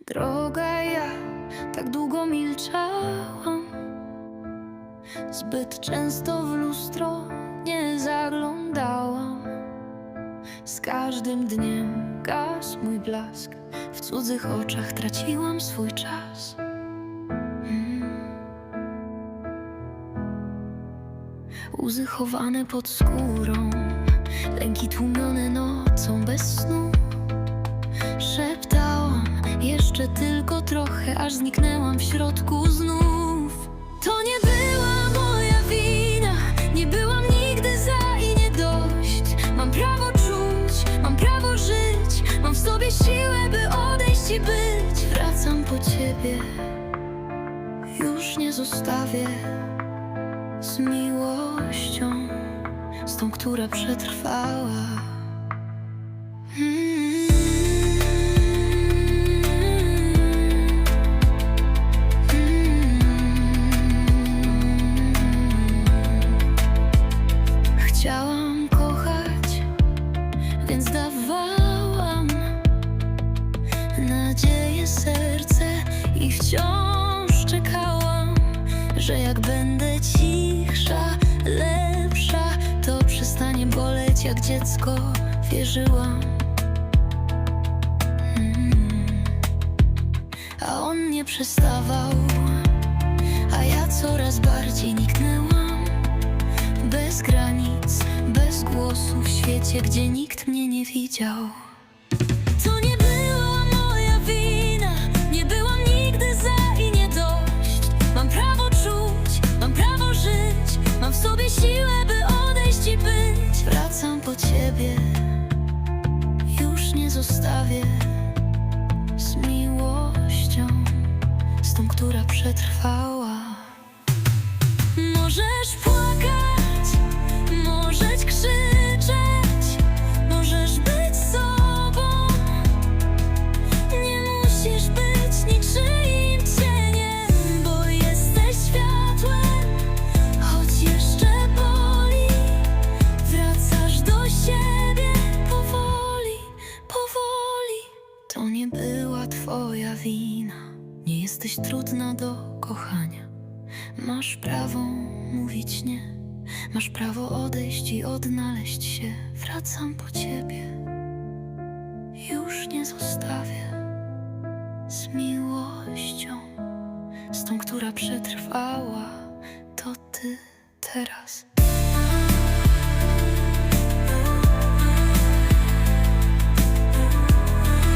Droga ja tak długo milczałam. Zbyt często w lustro nie zaglądałam. Z każdym dniem gasł mój blask. W cudzych oczach traciłam swój czas. Mm. Łzy chowane pod skórą Lęki tłumione nocą bez snu jeszcze tylko trochę, aż zniknęłam w środku znów. To nie była moja wina, nie byłam nigdy za i nie dość. Mam prawo czuć, mam prawo żyć, mam w sobie siłę, by odejść i być. Wracam po ciebie, już nie zostawię z miłością, z tą, która przetrwała. Chciałam i wciąż czekałam, że jak będę cichsza, lepsza, to przestanie boleć jak dziecko. Wierzyłam. Mm. A on nie przestawał, a ja coraz bardziej niknęłam. Bez granic, bez głosu w świecie, gdzie nikt mnie nie widział. Już nie zostawię z miłością, z tą, która przetrwała. Możesz wina, nie jesteś trudna do kochania. Masz prawo mówić nie, masz prawo odejść i odnaleźć się. Wracam po ciebie, już nie zostawię z miłością, z tą, która przetrwała. To ty teraz.